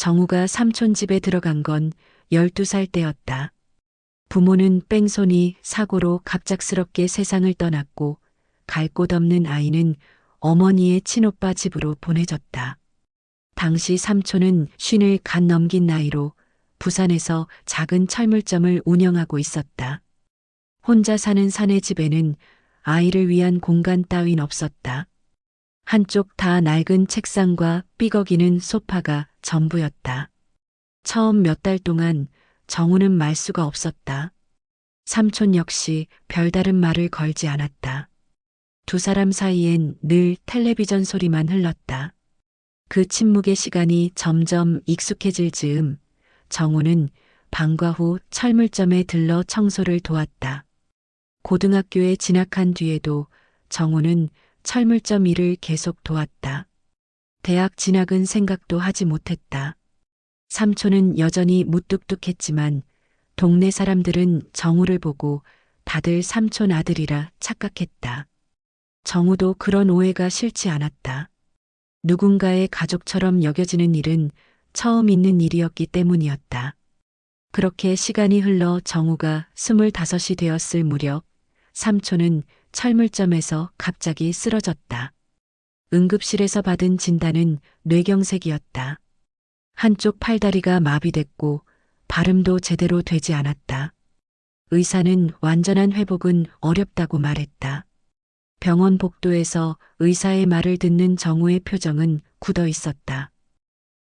정우가 삼촌 집에 들어간 건 12살 때였다. 부모는 뺑소니 사고로 갑작스럽게 세상을 떠났고 갈 곳 없는 아이는 어머니의 친오빠 집으로 보내졌다. 당시 삼촌은 쉰을 갓 넘긴 나이로 부산에서 작은 철물점을 운영하고 있었다. 혼자 사는 사내 집에는 아이를 위한 공간 따윈 없었다. 한쪽 다 낡은 책상과 삐걱이는 소파가 전부였다. 처음 몇 달 동안 정우는 말 수가 없었다. 삼촌 역시 별다른 말을 걸지 않았다. 두 사람 사이엔 늘 텔레비전 소리만 흘렀다. 그 침묵의 시간이 점점 익숙해질 즈음 정우는 방과 후 철물점에 들러 청소를 도왔다. 고등학교에 진학한 뒤에도 정우는 철물점 일을 계속 도왔다. 대학 진학은 생각도 하지 못했다. 삼촌은 여전히 무뚝뚝했지만 동네 사람들은 정우를 보고 다들 삼촌 아들이라 착각했다. 정우도 그런 오해가 싫지 않았다. 누군가의 가족처럼 여겨지는 일은 처음 있는 일이었기 때문이었다. 그렇게 시간이 흘러 정우가 스물다섯이 되었을 무렵 삼촌은 철물점에서 갑자기 쓰러졌다. 응급실에서 받은 진단은 뇌경색이었다. 한쪽 팔다리가 마비됐고 발음도 제대로 되지 않았다. 의사는 완전한 회복은 어렵다고 말했다. 병원 복도에서 의사의 말을 듣는 정우의 표정은 굳어 있었다.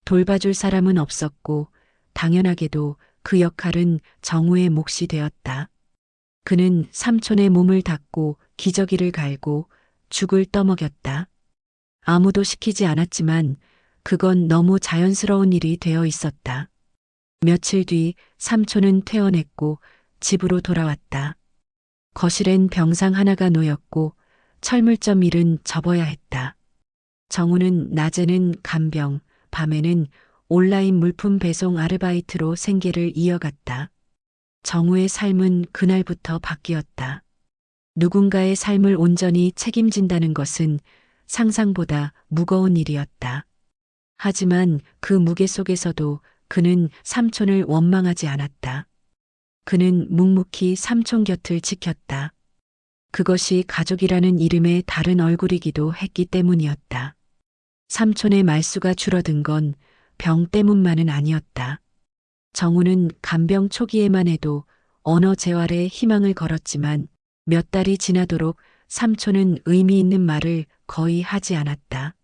돌봐줄 사람은 없었고 당연하게도 그 역할은 정우의 몫이 되었다. 그는 삼촌의 몸을 닦고 기저귀를 갈고 죽을 떠먹였다. 아무도 시키지 않았지만 그건 너무 자연스러운 일이 되어 있었다. 며칠 뒤 삼촌은 퇴원했고 집으로 돌아왔다. 거실엔 병상 하나가 놓였고 철물점 일은 접어야 했다. 정우는 낮에는 간병, 밤에는 온라인 물품 배송 아르바이트로 생계를 이어갔다. 정우의 삶은 그날부터 바뀌었다. 누군가의 삶을 온전히 책임진다는 것은 상상보다 무거운 일이었다. 하지만 그 무게 속에서도 그는 삼촌을 원망하지 않았다. 그는 묵묵히 삼촌 곁을 지켰다. 그것이 가족이라는 이름의 다른 얼굴이기도 했기 때문이었다. 삼촌의 말수가 줄어든 건 병 때문만은 아니었다. 정우는 간병 초기에만 해도 언어 재활에 희망을 걸었지만 몇 달이 지나도록 삼촌은 의미 있는 말을 거의 하지 않았다.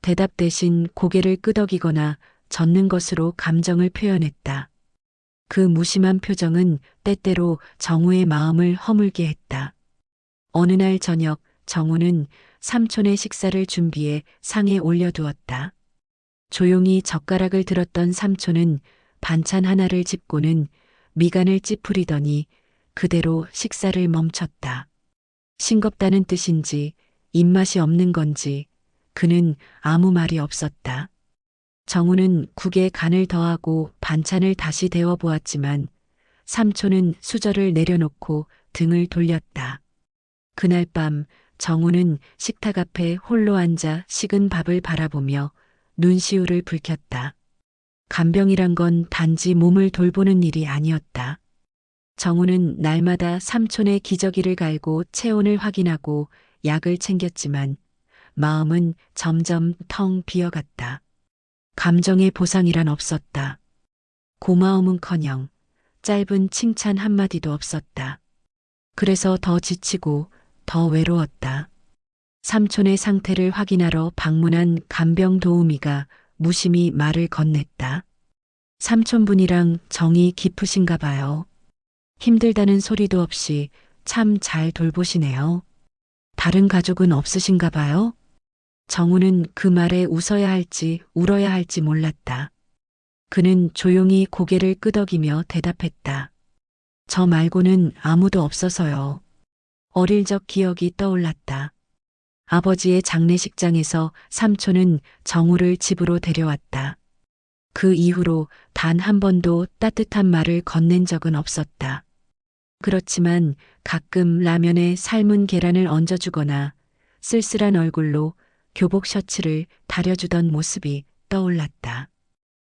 대답 대신 고개를 끄덕이거나 젓는 것으로 감정을 표현했다. 그 무심한 표정은 때때로 정우의 마음을 허물게 했다. 어느 날 저녁 정우는 삼촌의 식사를 준비해 상에 올려두었다. 조용히 젓가락을 들었던 삼촌은 반찬 하나를 짚고는 미간을 찌푸리더니 그대로 식사를 멈췄다. 싱겁다는 뜻인지 입맛이 없는 건지 그는 아무 말이 없었다. 정우는 국에 간을 더하고 반찬을 다시 데워 보았지만 삼촌은 수저를 내려놓고 등을 돌렸다. 그날 밤 정우는 식탁 앞에 홀로 앉아 식은 밥을 바라보며 눈시울을 붉혔다. 간병이란 건 단지 몸을 돌보는 일이 아니었다. 정우는 날마다 삼촌의 기저귀를 갈고 체온을 확인하고 약을 챙겼지만 마음은 점점 텅 비어갔다. 감정의 보상이란 없었다. 고마움은커녕 짧은 칭찬 한마디도 없었다. 그래서 더 지치고 더 외로웠다. 삼촌의 상태를 확인하러 방문한 간병 도우미가 무심히 말을 건넸다. 삼촌분이랑 정이 깊으신가 봐요. 힘들다는 소리도 없이 참 잘 돌보시네요. 다른 가족은 없으신가 봐요? 정우는 그 말에 웃어야 할지 울어야 할지 몰랐다. 그는 조용히 고개를 끄덕이며 대답했다. 저 말고는 아무도 없어서요. 어릴 적 기억이 떠올랐다. 아버지의 장례식장에서 삼촌은 정우를 집으로 데려왔다. 그 이후로 단 한 번도 따뜻한 말을 건넨 적은 없었다. 그렇지만 가끔 라면에 삶은 계란을 얹어주거나 쓸쓸한 얼굴로 교복 셔츠를 다려주던 모습이 떠올랐다.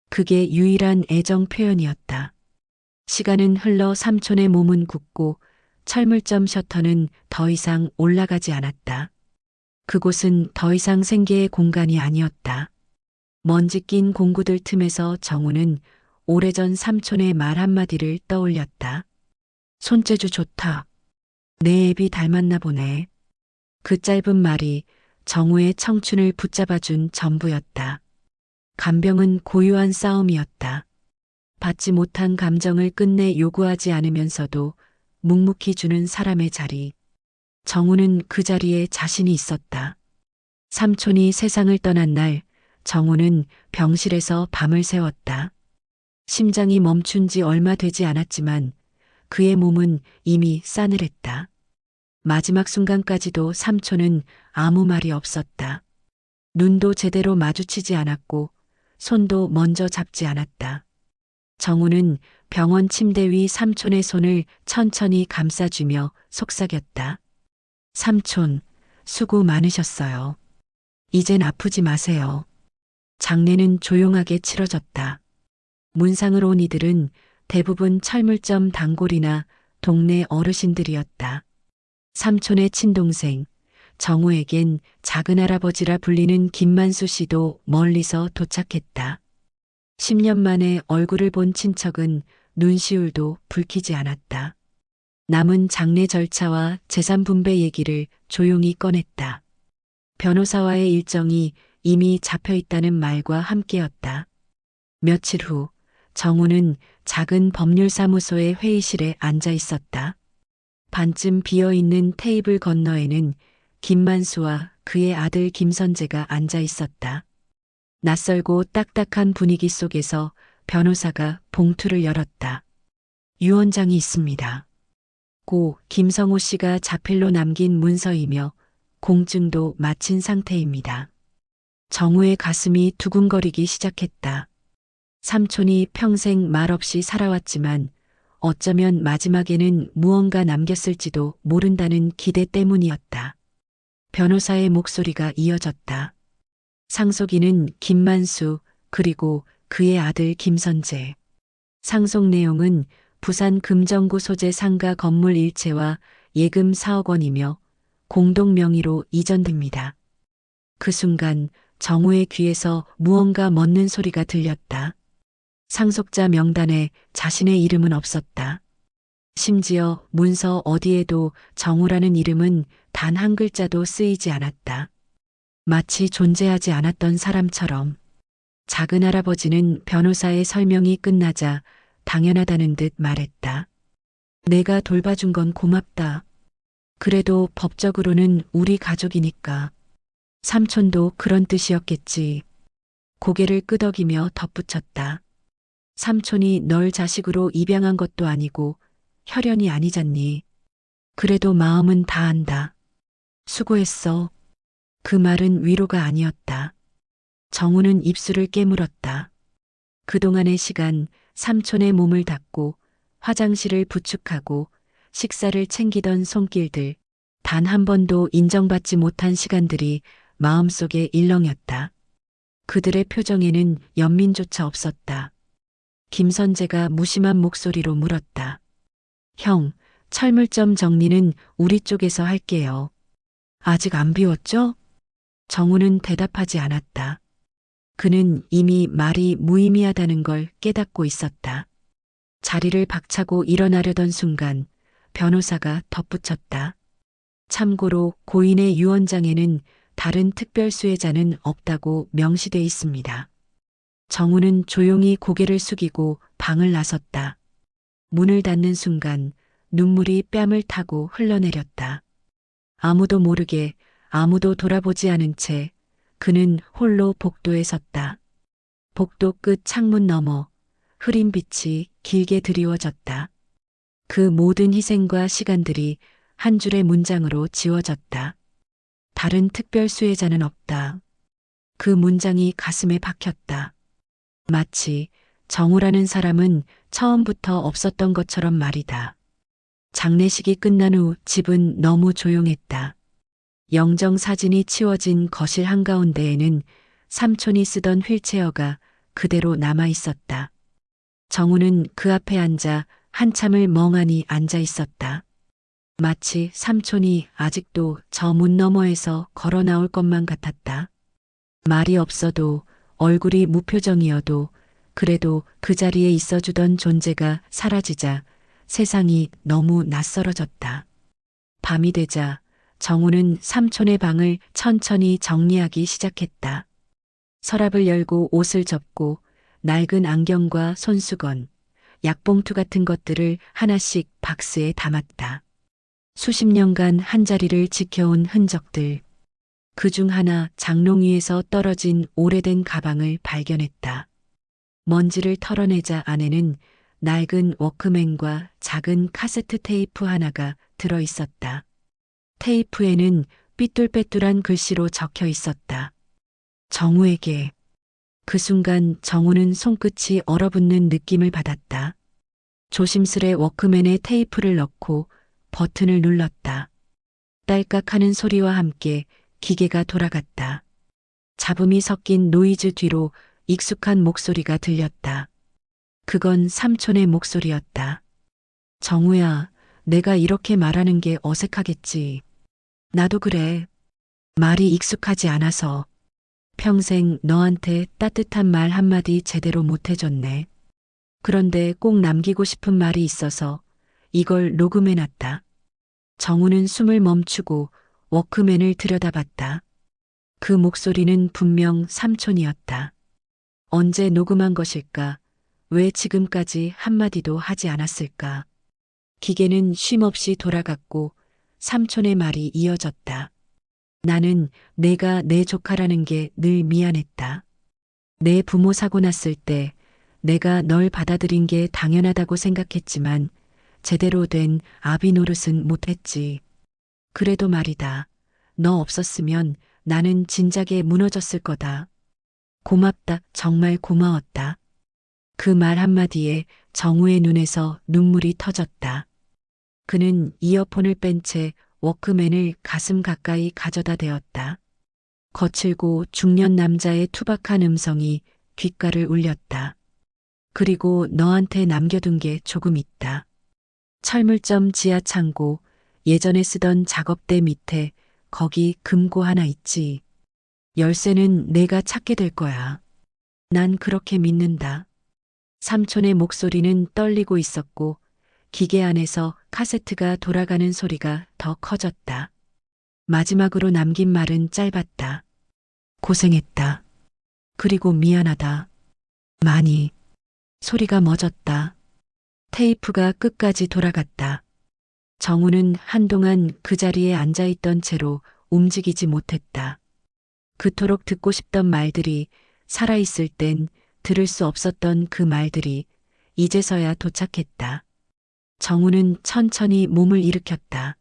그게 유일한 애정 표현이었다. 시간은 흘러 삼촌의 몸은 굳고 철물점 셔터는 더 이상 올라가지 않았다. 그곳은 더 이상 생계의 공간이 아니었다. 먼지 낀 공구들 틈에서 정우는 오래전 삼촌의 말 한마디를 떠올렸다. 손재주 좋다. 내 애비 닮았나 보네. 그 짧은 말이 정우의 청춘을 붙잡아준 전부였다. 간병은 고유한 싸움이었다. 받지 못한 감정을 끝내 요구하지 않으면서도 묵묵히 주는 사람의 자리. 정우는 그 자리에 자신이 있었다. 삼촌이 세상을 떠난 날 정우는 병실에서 밤을 새웠다. 심장이 멈춘 지 얼마 되지 않았지만 그의 몸은 이미 싸늘했다. 마지막 순간까지도 삼촌은 아무 말이 없었다. 눈도 제대로 마주치지 않았고 손도 먼저 잡지 않았다. 정우는 병원 침대 위 삼촌의 손을 천천히 감싸주며 속삭였다. 삼촌, 수고 많으셨어요. 이젠 아프지 마세요. 장례는 조용하게 치러졌다. 문상을 온 이들은 대부분 철물점 단골이나 동네 어르신들이었다. 삼촌의 친동생, 정우에겐 작은 할아버지라 불리는 김만수 씨도 멀리서 도착했다. 10년 만에 얼굴을 본 친척은 눈시울도 붉히지 않았다. 남은 장례 절차와 재산 분배 얘기를 조용히 꺼냈다. 변호사와의 일정이 이미 잡혀 있다는 말과 함께였다. 며칠 후 정우는 작은 법률사무소의 회의실에 앉아 있었다. 반쯤 비어 있는 테이블 건너에는 김만수와 그의 아들 김선재가 앉아 있었다. 낯설고 딱딱한 분위기 속에서 변호사가 봉투를 열었다. 유언장이 있습니다. 고 김성호 씨가 자필로 남긴 문서이며 공증도 마친 상태입니다. 정우의 가슴이 두근거리기 시작했다. 삼촌이 평생 말없이 살아왔지만 어쩌면 마지막에는 무언가 남겼을지도 모른다는 기대 때문이었다. 변호사의 목소리가 이어졌다. 상속인은 김만수 그리고 그의 아들 김선재. 상속 내용은 부산 금정구 소재 상가 건물 일체와 예금 4억 원이며 공동 명의로 이전됩니다. 그 순간 정우의 귀에서 무언가 멎는 소리가 들렸다. 상속자 명단에 자신의 이름은 없었다. 심지어 문서 어디에도 정우라는 이름은 단 한 글자도 쓰이지 않았다. 마치 존재하지 않았던 사람처럼 작은 할아버지는 변호사의 설명이 끝나자 당연하다는 듯 말했다. 내가 돌봐준 건 고맙다. 그래도 법적으로는 우리 가족이니까. 삼촌도 그런 뜻이었겠지. 고개를 끄덕이며 덧붙였다. 삼촌이 널 자식으로 입양한 것도 아니고 혈연이 아니잖니. 그래도 마음은 다 안다. 수고했어. 그 말은 위로가 아니었다. 정우는 입술을 깨물었다. 그동안의 시간 삼촌의 몸을 닦고 화장실을 부축하고 식사를 챙기던 손길들 단 한 번도 인정받지 못한 시간들이 마음속에 일렁였다. 그들의 표정에는 연민조차 없었다. 김선재가 무심한 목소리로 물었다. 형, 철물점 정리는 우리 쪽에서 할게요. 아직 안 비웠죠? 정우는 대답하지 않았다. 그는 이미 말이 무의미하다는 걸 깨닫고 있었다. 자리를 박차고 일어나려던 순간 변호사가 덧붙였다. 참고로 고인의 유언장에는 다른 특별 수혜자는 없다고 명시돼 있습니다. 정우는 조용히 고개를 숙이고 방을 나섰다. 문을 닫는 순간 눈물이 뺨을 타고 흘러내렸다. 아무도 모르게 아무도 돌아보지 않은 채 그는 홀로 복도에 섰다. 복도 끝 창문 너머 흐린 빛이 길게 드리워졌다. 그 모든 희생과 시간들이 한 줄의 문장으로 지워졌다. 다른 특별 수혜자는 없다. 그 문장이 가슴에 박혔다. 마치 정우라는 사람은 처음부터 없었던 것처럼 말이다. 장례식이 끝난 후 집은 너무 조용했다. 영정 사진이 치워진 거실 한가운데에는 삼촌이 쓰던 휠체어가 그대로 남아 있었다. 정우는 그 앞에 앉아 한참을 멍하니 앉아 있었다. 마치 삼촌이 아직도 저 문 너머에서 걸어 나올 것만 같았다. 말이 없어도 얼굴이 무표정이어도 그래도 그 자리에 있어주던 존재가 사라지자 세상이 너무 낯설어졌다. 밤이 되자 정우는 삼촌의 방을 천천히 정리하기 시작했다. 서랍을 열고 옷을 접고 낡은 안경과 손수건, 약봉투 같은 것들을 하나씩 박스에 담았다. 수십 년간 한 자리를 지켜온 흔적들. 그 중 하나 장롱 위에서 떨어진 오래된 가방을 발견했다. 먼지를 털어내자 안에는 낡은 워크맨과 작은 카세트 테이프 하나가 들어 있었다. 테이프에는 삐뚤빼뚤한 글씨로 적혀 있었다. 정우에게. 그 순간 정우는 손끝이 얼어붙는 느낌을 받았다. 조심스레 워크맨에 테이프를 넣고 버튼을 눌렀다. 딸깍 하는 소리와 함께 기계가 돌아갔다. 잡음이 섞인 노이즈 뒤로 익숙한 목소리가 들렸다. 그건 삼촌의 목소리였다. 정우야, 내가 이렇게 말하는 게 어색하겠지. 나도 그래. 말이 익숙하지 않아서 평생 너한테 따뜻한 말 한마디 제대로 못 해줬네. 그런데 꼭 남기고 싶은 말이 있어서 이걸 녹음해놨다. 정우는 숨을 멈추고 워크맨을 들여다봤다. 그 목소리는 분명 삼촌이었다. 언제 녹음한 것일까? 왜 지금까지 한마디도 하지 않았을까? 기계는 쉼없이 돌아갔고 삼촌의 말이 이어졌다. 나는 내가 내 조카라는 게 늘 미안했다. 내 부모 사고 났을 때 내가 널 받아들인 게 당연하다고 생각했지만 제대로 된 아비 노릇은 못했지. 그래도 말이다. 너 없었으면 나는 진작에 무너졌을 거다. 고맙다. 정말 고마웠다. 그 말 한마디에 정우의 눈에서 눈물이 터졌다. 그는 이어폰을 뺀 채 워크맨을 가슴 가까이 가져다 대었다. 거칠고 중년 남자의 투박한 음성이 귓가를 울렸다. 그리고 너한테 남겨둔 게 조금 있다. 철물점 지하 창고, 예전에 쓰던 작업대 밑에 거기 금고 하나 있지. 열쇠는 내가 찾게 될 거야. 난 그렇게 믿는다. 삼촌의 목소리는 떨리고 있었고 기계 안에서 카세트가 돌아가는 소리가 더 커졌다. 마지막으로 남긴 말은 짧았다. 고생했다. 그리고 미안하다. 많이. 소리가 멎었다. 테이프가 끝까지 돌아갔다. 정우는 한동안 그 자리에 앉아 있던 채로 움직이지 못했다. 그토록 듣고 싶던 말들이 살아있을 땐 들을 수 없었던 그 말들이 이제서야 도착했다. 정우는 천천히 몸을 일으켰다.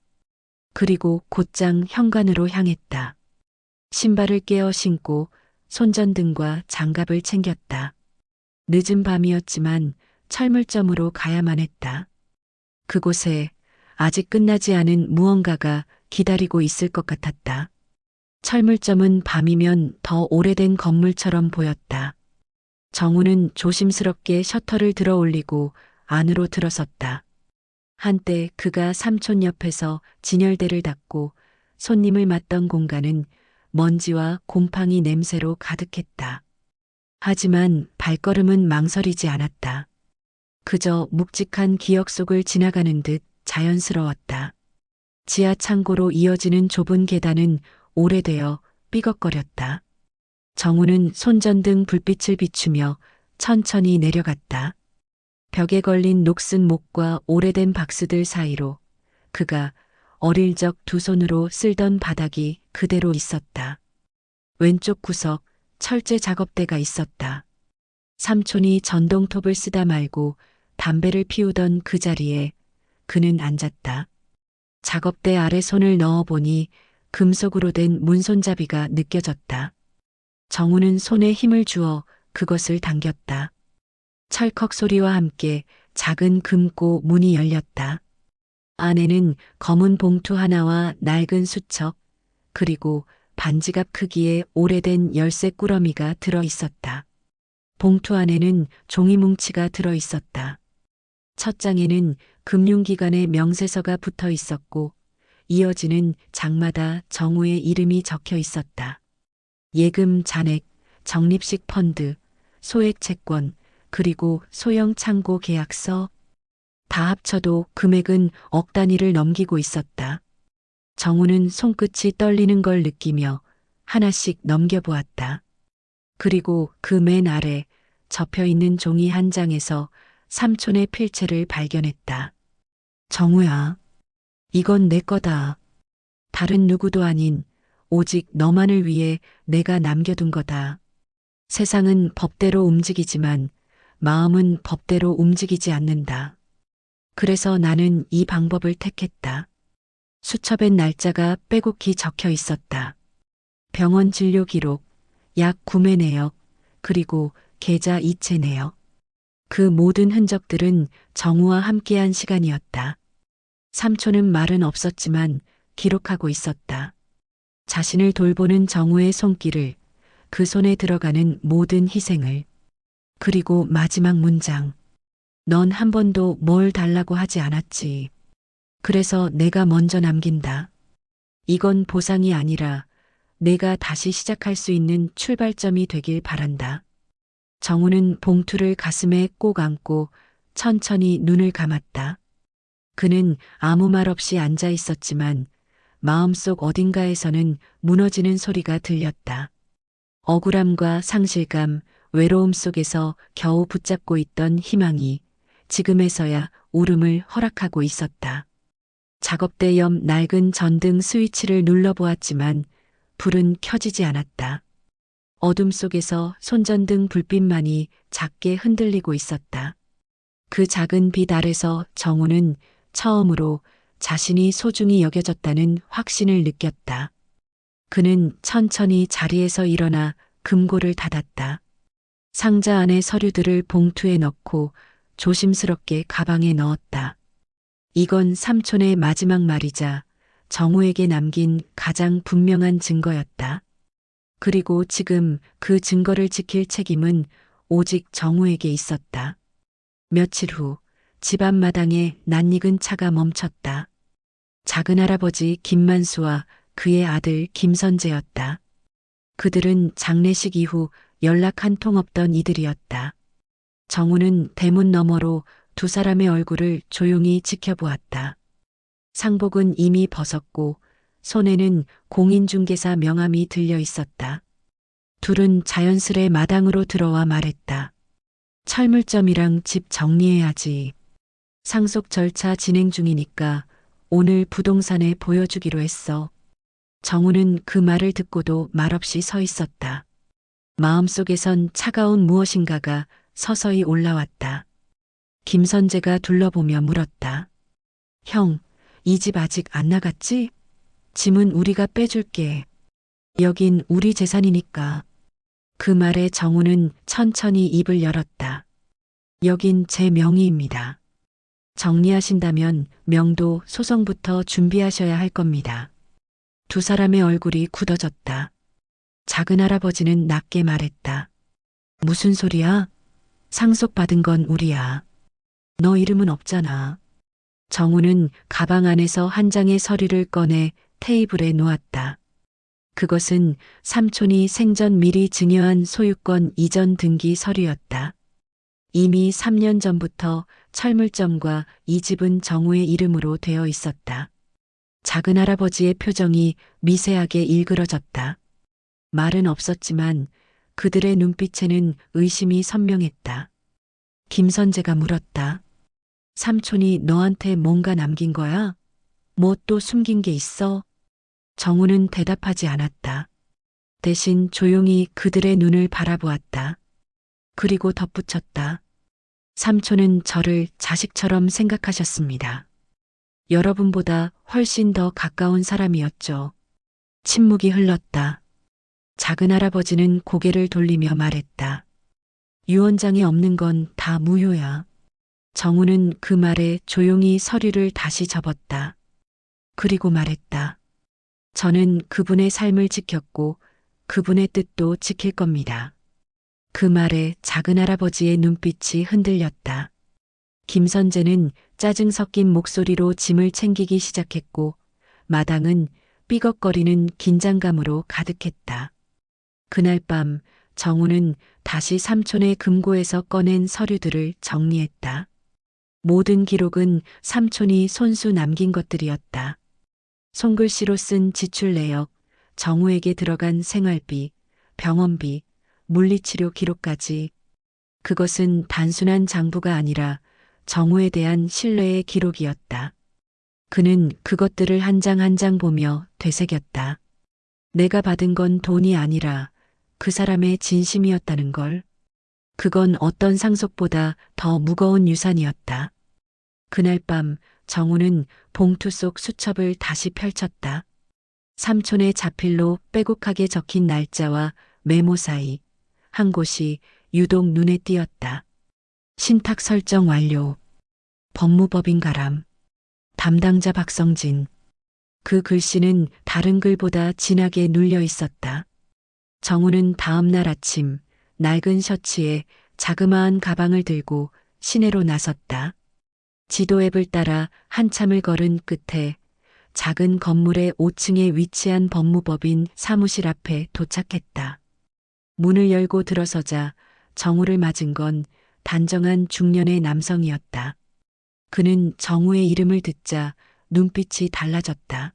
그리고 곧장 현관으로 향했다. 신발을 깨어 신고 손전등과 장갑을 챙겼다. 늦은 밤이었지만 철물점으로 가야만 했다. 그곳에 아직 끝나지 않은 무언가가 기다리고 있을 것 같았다. 철물점은 밤이면 더 오래된 건물처럼 보였다. 정우는 조심스럽게 셔터를 들어 올리고 안으로 들어섰다. 한때 그가 삼촌 옆에서 진열대를 닫고 손님을 맞던 공간은 먼지와 곰팡이 냄새로 가득했다. 하지만 발걸음은 망설이지 않았다. 그저 묵직한 기억 속을 지나가는 듯 자연스러웠다. 지하 창고로 이어지는 좁은 계단은 오래되어 삐걱거렸다. 정우는 손전등 불빛을 비추며 천천히 내려갔다. 벽에 걸린 녹슨 목과 오래된 박스들 사이로 그가 어릴 적 두 손으로 쓸던 바닥이 그대로 있었다. 왼쪽 구석 철제 작업대가 있었다. 삼촌이 전동톱을 쓰다 말고 담배를 피우던 그 자리에 그는 앉았다. 작업대 아래 손을 넣어보니 금속으로 된 문손잡이가 느껴졌다. 정우는 손에 힘을 주어 그것을 당겼다. 철컥 소리와 함께 작은 금고 문이 열렸다. 안에는 검은 봉투 하나와 낡은 수첩, 그리고 반지갑 크기의 오래된 열쇠 꾸러미가 들어 있었다. 봉투 안에는 종이 뭉치가 들어 있었다. 첫 장에는 금융기관의 명세서가 붙어 있었고, 이어지는 장마다 정우의 이름이 적혀 있었다. 예금 잔액, 적립식 펀드, 소액 채권, 그리고 소형 창고 계약서. 다 합쳐도 금액은 억 단위를 넘기고 있었다. 정우는 손끝이 떨리는 걸 느끼며 하나씩 넘겨보았다. 그리고 그 맨 아래 접혀 있는 종이 한 장에서 삼촌의 필체를 발견했다. 정우야, 이건 내 거다. 다른 누구도 아닌 오직 너만을 위해 내가 남겨둔 거다. 세상은 법대로 움직이지만 마음은 법대로 움직이지 않는다. 그래서 나는 이 방법을 택했다. 수첩엔 날짜가 빼곡히 적혀 있었다. 병원 진료 기록, 약 구매 내역, 그리고 계좌 이체 내역. 그 모든 흔적들은 정우와 함께한 시간이었다. 삼촌은 말은 없었지만 기록하고 있었다. 자신을 돌보는 정우의 손길을, 그 손에 들어가는 모든 희생을. 그리고 마지막 문장. 넌 한 번도 뭘 달라고 하지 않았지. 그래서 내가 먼저 남긴다. 이건 보상이 아니라 내가 다시 시작할 수 있는 출발점이 되길 바란다. 정우는 봉투를 가슴에 꼭 안고 천천히 눈을 감았다. 그는 아무 말 없이 앉아 있었지만 마음속 어딘가에서는 무너지는 소리가 들렸다. 억울함과 상실감, 외로움 속에서 겨우 붙잡고 있던 희망이 지금에서야 울음을 허락하고 있었다. 작업대 옆 낡은 전등 스위치를 눌러보았지만 불은 켜지지 않았다. 어둠 속에서 손전등 불빛만이 작게 흔들리고 있었다. 그 작은 빛 아래서 정우는 처음으로 자신이 소중히 여겨졌다는 확신을 느꼈다. 그는 천천히 자리에서 일어나 금고를 닫았다. 상자 안의 서류들을 봉투에 넣고 조심스럽게 가방에 넣었다. 이건 삼촌의 마지막 말이자 정우에게 남긴 가장 분명한 증거였다. 그리고 지금 그 증거를 지킬 책임은 오직 정우에게 있었다. 며칠 후 집 앞마당에 낯익은 차가 멈췄다. 작은 할아버지 김만수와 그의 아들 김선재였다. 그들은 장례식 이후 연락 한 통 없던 이들이었다. 정우는 대문 너머로 두 사람의 얼굴을 조용히 지켜보았다. 상복은 이미 벗었고 손에는 공인중개사 명함이 들려 있었다. 둘은 자연스레 마당으로 들어와 말했다. 철물점이랑 집 정리해야지. 상속 절차 진행 중이니까 오늘 부동산에 보여주기로 했어. 정우는 그 말을 듣고도 말없이 서 있었다. 마음속에선 차가운 무엇인가가 서서히 올라왔다. 김선재가 둘러보며 물었다. 형, 이 집 아직 안 나갔지? 짐은 우리가 빼줄게. 여긴 우리 재산이니까. 그 말에 정우는 천천히 입을 열었다. 여긴 제 명의입니다. 정리하신다면 명도 소송부터 준비하셔야 할 겁니다. 두 사람의 얼굴이 굳어졌다. 작은 할아버지는 낮게 말했다. 무슨 소리야? 상속받은 건 우리야. 너 이름은 없잖아. 정우는 가방 안에서 한 장의 서류를 꺼내 테이블에 놓았다. 그것은 삼촌이 생전 미리 증여한 소유권 이전 등기 서류였다. 이미 3년 전부터 철물점과 이 집은 정우의 이름으로 되어 있었다. 작은 할아버지의 표정이 미세하게 일그러졌다. 말은 없었지만 그들의 눈빛에는 의심이 선명했다. 김선재가 물었다. 삼촌이 너한테 뭔가 남긴 거야? 뭐 또 숨긴 게 있어? 정우는 대답하지 않았다. 대신 조용히 그들의 눈을 바라보았다. 그리고 덧붙였다. 삼촌은 저를 자식처럼 생각하셨습니다. 여러분보다 훨씬 더 가까운 사람이었죠. 침묵이 흘렀다. 작은 할아버지는 고개를 돌리며 말했다. 유언장에 없는 건 다 무효야. 정우는 그 말에 조용히 서류를 다시 접었다. 그리고 말했다. 저는 그분의 삶을 지켰고 그분의 뜻도 지킬 겁니다. 그 말에 작은 할아버지의 눈빛이 흔들렸다. 김선재는 짜증 섞인 목소리로 짐을 챙기기 시작했고 마당은 삐걱거리는 긴장감으로 가득했다. 그날 밤 정우는 다시 삼촌의 금고에서 꺼낸 서류들을 정리했다. 모든 기록은 삼촌이 손수 남긴 것들이었다. 손글씨로 쓴 지출 내역, 정우에게 들어간 생활비, 병원비, 물리치료 기록까지. 그것은 단순한 장부가 아니라 정우에 대한 신뢰의 기록이었다. 그는 그것들을 한 장 한장 보며 되새겼다. 내가 받은 건 돈이 아니라 그 사람의 진심이었다는 걸. 그건 어떤 상속보다 더 무거운 유산이었다. 그날 밤 정우는 봉투 속 수첩을 다시 펼쳤다. 삼촌의 자필로 빼곡하게 적힌 날짜와 메모 사이 한 곳이 유독 눈에 띄었다. 신탁 설정 완료. 법무법인 가람. 담당자 박성진. 그 글씨는 다른 글보다 진하게 눌려 있었다. 정우는 다음 날 아침 낡은 셔츠에 자그마한 가방을 들고 시내로 나섰다. 지도 앱을 따라 한참을 걸은 끝에 작은 건물의 5층에 위치한 법무법인 사무실 앞에 도착했다. 문을 열고 들어서자 정우를 맞은 건 단정한 중년의 남성이었다. 그는 정우의 이름을 듣자 눈빛이 달라졌다.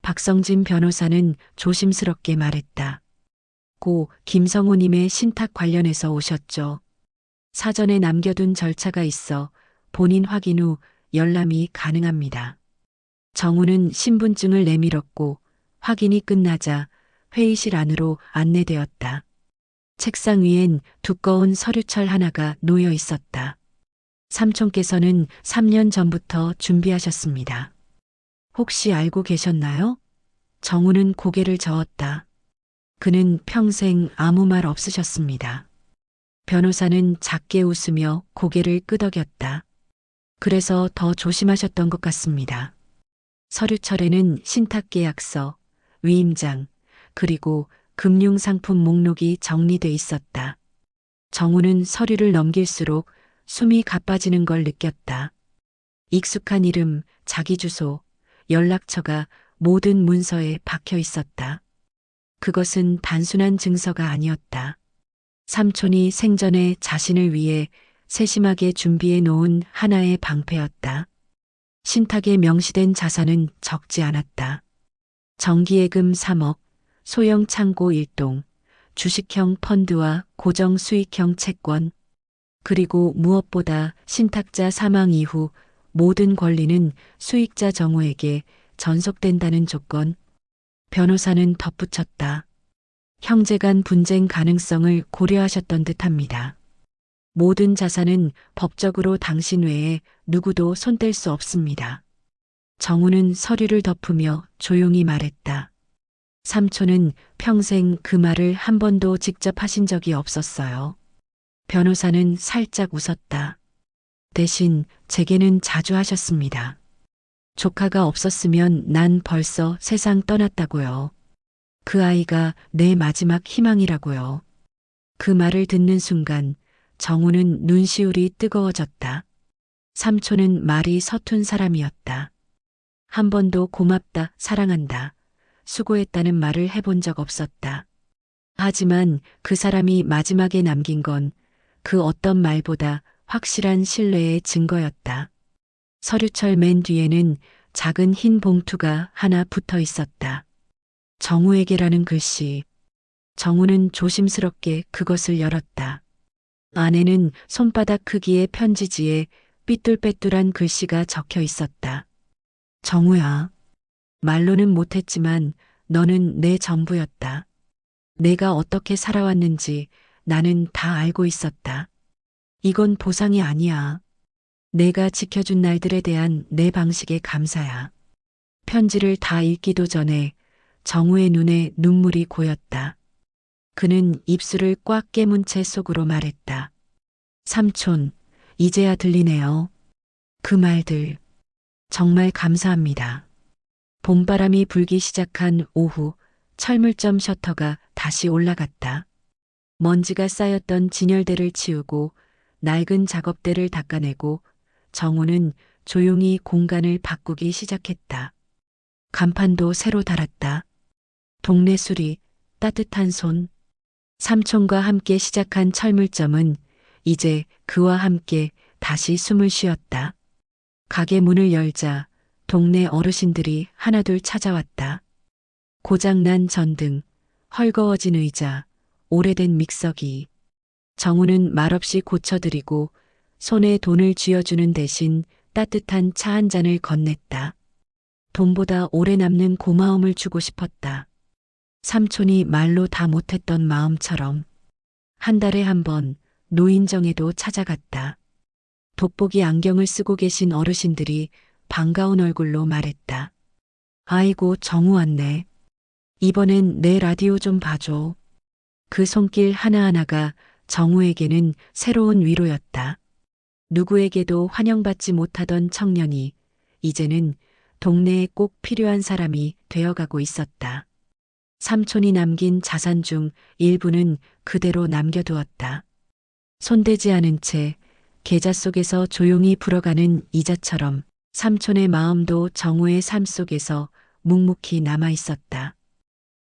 박성진 변호사는 조심스럽게 말했다. 고 김성호님의 신탁 관련해서 오셨죠. 사전에 남겨둔 절차가 있어 본인 확인 후 열람이 가능합니다. 정우는 신분증을 내밀었고 확인이 끝나자 회의실 안으로 안내되었다. 책상 위엔 두꺼운 서류철 하나가 놓여 있었다. 삼촌께서는 3년 전부터 준비하셨습니다. 혹시 알고 계셨나요? 정우는 고개를 저었다. 그는 평생 아무 말 없으셨습니다. 변호사는 작게 웃으며 고개를 끄덕였다. 그래서 더 조심하셨던 것 같습니다. 서류철에는 신탁계약서, 위임장, 그리고 금융상품 목록이 정리돼 있었다. 정우는 서류를 넘길수록 숨이 가빠지는 걸 느꼈다. 익숙한 이름, 자기 주소, 연락처가 모든 문서에 박혀 있었다. 그것은 단순한 증서가 아니었다. 삼촌이 생전에 자신을 위해 세심하게 준비해 놓은 하나의 방패였다. 신탁에 명시된 자산은 적지 않았다. 정기예금 3억, 소형 창고 1동, 주식형 펀드와 고정 수익형 채권, 그리고 무엇보다 신탁자 사망 이후 모든 권리는 수익자 정우에게 전속된다는 조건. 변호사는 덧붙였다. 형제 간 분쟁 가능성을 고려하셨던 듯 합니다. 모든 자산은 법적으로 당신 외에 누구도 손댈 수 없습니다. 정우는 서류를 덮으며 조용히 말했다. 삼촌은 평생 그 말을 한 번도 직접 하신 적이 없었어요. 변호사는 살짝 웃었다. 대신 제게는 자주 하셨습니다. 조카가 없었으면 난 벌써 세상 떠났다고요. 그 아이가 내 마지막 희망이라고요. 그 말을 듣는 순간 정우는 눈시울이 뜨거워졌다. 삼촌은 말이 서툰 사람이었다. 한 번도 고맙다, 사랑한다, 수고했다는 말을 해본 적 없었다. 하지만 그 사람이 마지막에 남긴 건 그 어떤 말보다 확실한 신뢰의 증거였다. 서류철 맨 뒤에는 작은 흰 봉투가 하나 붙어 있었다. 정우에게라는 글씨. 정우는 조심스럽게 그것을 열었다. 안에는 손바닥 크기의 편지지에 삐뚤빼뚤한 글씨가 적혀 있었다. 정우야. 말로는 못했지만 너는 내 전부였다. 내가 어떻게 살아왔는지 나는 다 알고 있었다. 이건 보상이 아니야. 내가 지켜준 날들에 대한 내 방식의 감사야. 편지를 다 읽기도 전에 정우의 눈에 눈물이 고였다. 그는 입술을 꽉 깨문 채 속으로 말했다. 삼촌, 이제야 들리네요. 그 말들. 정말 감사합니다. 봄바람이 불기 시작한 오후 철물점 셔터가 다시 올라갔다. 먼지가 쌓였던 진열대를 치우고 낡은 작업대를 닦아내고 정우는 조용히 공간을 바꾸기 시작했다. 간판도 새로 달았다. 동네 수리, 따뜻한 손. 삼촌과 함께 시작한 철물점은 이제 그와 함께 다시 숨을 쉬었다. 가게 문을 열자 동네 어르신들이 하나둘 찾아왔다. 고장난 전등, 헐거워진 의자, 오래된 믹서기. 정우는 말없이 고쳐드리고 손에 돈을 쥐어주는 대신 따뜻한 차 한 잔을 건넸다. 돈보다 오래 남는 고마움을 주고 싶었다. 삼촌이 말로 다 못했던 마음처럼 한 달에 한 번 노인정에도 찾아갔다. 돋보기 안경을 쓰고 계신 어르신들이 반가운 얼굴로 말했다. 아이고 정우 왔네. 이번엔 내 라디오 좀 봐줘. 그 손길 하나하나가 정우에게는 새로운 위로였다. 누구에게도 환영받지 못하던 청년이 이제는 동네에 꼭 필요한 사람이 되어가고 있었다. 삼촌이 남긴 자산 중 일부는 그대로 남겨두었다. 손대지 않은 채 계좌 속에서 조용히 불어가는 이자처럼 삼촌의 마음도 정우의 삶 속에서 묵묵히 남아 있었다.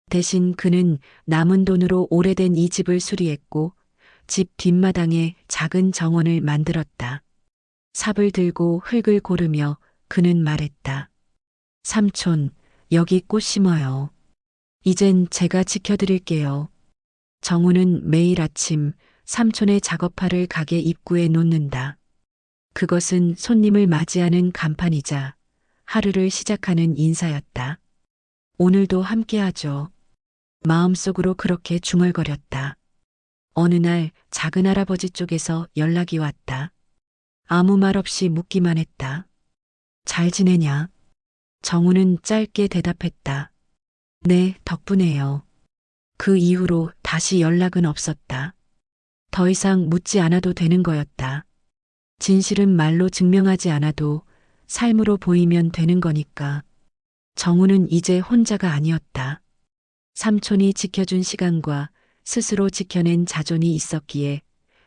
대신 그는 남은 돈으로 오래된 이 집을 수리했고 집 뒷마당에 작은 정원을 만들었다. 삽을 들고 흙을 고르며 그는 말했다. 삼촌, 여기 꽃 심어요. 이젠 제가 지켜드릴게요. 정우는 매일 아침 삼촌의 작업화를 가게 입구에 놓는다. 그것은 손님을 맞이하는 간판이자 하루를 시작하는 인사였다. 오늘도 함께하죠. 마음속으로 그렇게 중얼거렸다. 어느 날 작은 할아버지 쪽에서 연락이 왔다. 아무 말 없이 묻기만 했다. 잘 지내냐? 정우는 짧게 대답했다. 네, 덕분에요. 그 이후로 다시 연락은 없었다. 더 이상 묻지 않아도 되는 거였다. 진실은 말로 증명하지 않아도 삶으로 보이면 되는 거니까. 정우는 이제 혼자가 아니었다. 삼촌이 지켜준 시간과 스스로 지켜낸 자존이 있었기에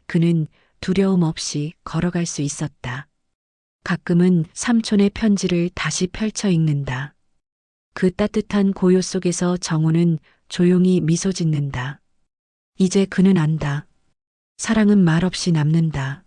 그는 두려움 없이 걸어갈 수 있었다. 가끔은 삼촌의 편지를 다시 펼쳐 읽는다. 그 따뜻한 고요 속에서 정우는 조용히 미소 짓는다. 이제 그는 안다. 사랑은 말없이 남는다.